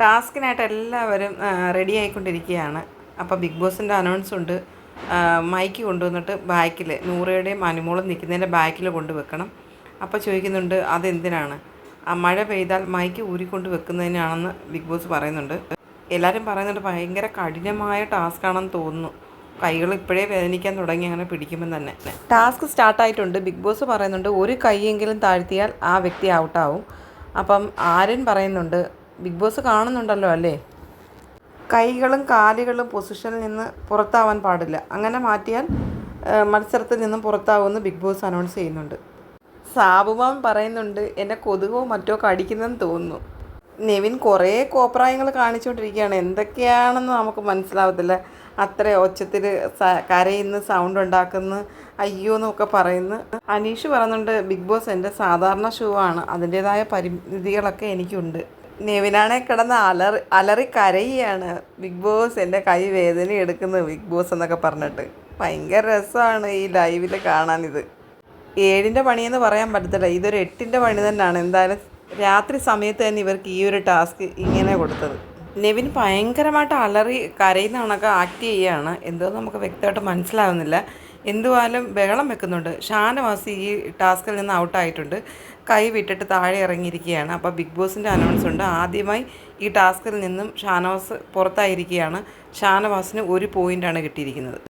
ടാസ്കിനായിട്ട് എല്ലാവരും റെഡി ആയിക്കൊണ്ടിരിക്കുകയാണ്. അപ്പോൾ ബിഗ് ബോസിന്റെ അനൗൺസ് ഉണ്ട്. മൈക്ക് കൊണ്ടുവന്നിട്ട് ബാക്കിൽ നൂറയുടെയും അനുമോളും നിൽക്കുന്നതിന്റെ ബാക്കിൽ കൊണ്ടുവെക്കണം അപ്പോൾ ചോദിക്കുന്നുണ്ട് അതെന്തിനാണ്? ആ മഴ പെയ്താൽ മൈക്ക് ഊരിക്കൊണ്ട് വെക്കുന്നതിനാണെന്ന് ബിഗ് ബോസ് പറയുന്നുണ്ട്. എല്ലാവരും പറയുന്നുണ്ട് ഭയങ്കര കഠിനമായ ടാസ്ക്കാണെന്ന് തോന്നുന്നു. കൈകൾ ഇപ്പോഴേ വേദനിക്കാൻ തുടങ്ങി അങ്ങനെ പിടിക്കുമ്പോൾ തന്നെ. ടാസ്ക് സ്റ്റാർട്ടായിട്ടുണ്ട് ബിഗ് ബോസ് പറയുന്നുണ്ട് ഒരു കൈയെങ്കിലും താഴ്ത്തിയാൽ ആ വ്യക്തി ഔട്ടാവും അപ്പം ആര്യൻ പറയുന്നുണ്ട് ബിഗ് ബോസ് കാണുന്നുണ്ടല്ലോ അല്ലേ? കൈകളും കാലുകളും പൊസിഷനിൽ നിന്ന് പുറത്താവാൻ പാടില്ല. അങ്ങനെ മാറ്റിയാൽ മത്സരത്തിൽ നിന്നും പുറത്താവുമെന്ന് ബിഗ് ബോസ് അനൗൺസ് ചെയ്യുന്നുണ്ട്. സാബുമാൻ പറയുന്നുണ്ട് എന്നെ കൊതുകോ മറ്റോ കടിക്കുന്നെന്ന് തോന്നുന്നു. നെവിൻ കുറേ കോപ്രായങ്ങൾ കാണിച്ചുകൊണ്ടിരിക്കുകയാണ്. എന്തൊക്കെയാണെന്ന് നമുക്ക് മനസ്സിലാവത്തില്ല. അത്ര ഒച്ചത്തിൽ കരയുന്ന സൗണ്ട് ഉണ്ടാക്കുന്നു അയ്യോ എന്നൊക്കെ പറയുന്നു. അനീഷ് പറയുന്നുണ്ട് ബിഗ് ബോസ് എന്റെ സാധാരണ ഷൂ ആണ്. അതിന്റേതായ പരിമിതികളൊക്കെ എനിക്കുണ്ട്. നെവിനാണെ കിടന്ന് അലറി അലറി കരയുകയാണ്. ബിഗ് ബോസ് എന്റെ കൈ വേദന എടുക്കുന്നു ബിഗ് ബോസ് എന്നൊക്കെ പറഞ്ഞിട്ട്. ഭയങ്കര രസമാണ് ഈ ലൈവിൽ കാണാനിത് ഏഴിന്റെ പണിയെന്ന് പറയാൻ പറ്റത്തില്ല. ഇതൊരു എട്ടിന്റെ പണി തന്നെയാണ്. എന്തായാലും രാത്രി സമയത്ത് തന്നെ ഇവർക്ക് ഈ ഒരു ടാസ്ക് ഇങ്ങനെ കൊടുത്തത്. നെവിൻ ഭയങ്കരമായിട്ട് അലറി കരയുന്ന കണക്ക് ആക്ട് ചെയ്യുകയാണ് എന്തോ നമുക്ക് വ്യക്തമായിട്ട് മനസ്സിലാവുന്നില്ല. എന്തുവാലും ബഹളം വെക്കുന്നുണ്ട്. ഷാനവാസി ഈ ടാസ്കിൽ നിന്ന് ഔട്ടായിട്ടുണ്ട് കൈ വിട്ടിട്ട് താഴെ ഇറങ്ങിയിരിക്കുകയാണ്. അപ്പോൾ ബിഗ് ബോസിന്റെ അനൗൺസ് ഉണ്ട്. ആദ്യമായി ഈ ടാസ്കിൽ നിന്നും ഷാനവാസ് പുറത്തായിരിക്കുകയാണ്. ഷാനവാസിന് ഒരു പോയിന്റാണ് കിട്ടിയിരിക്കുന്നത്.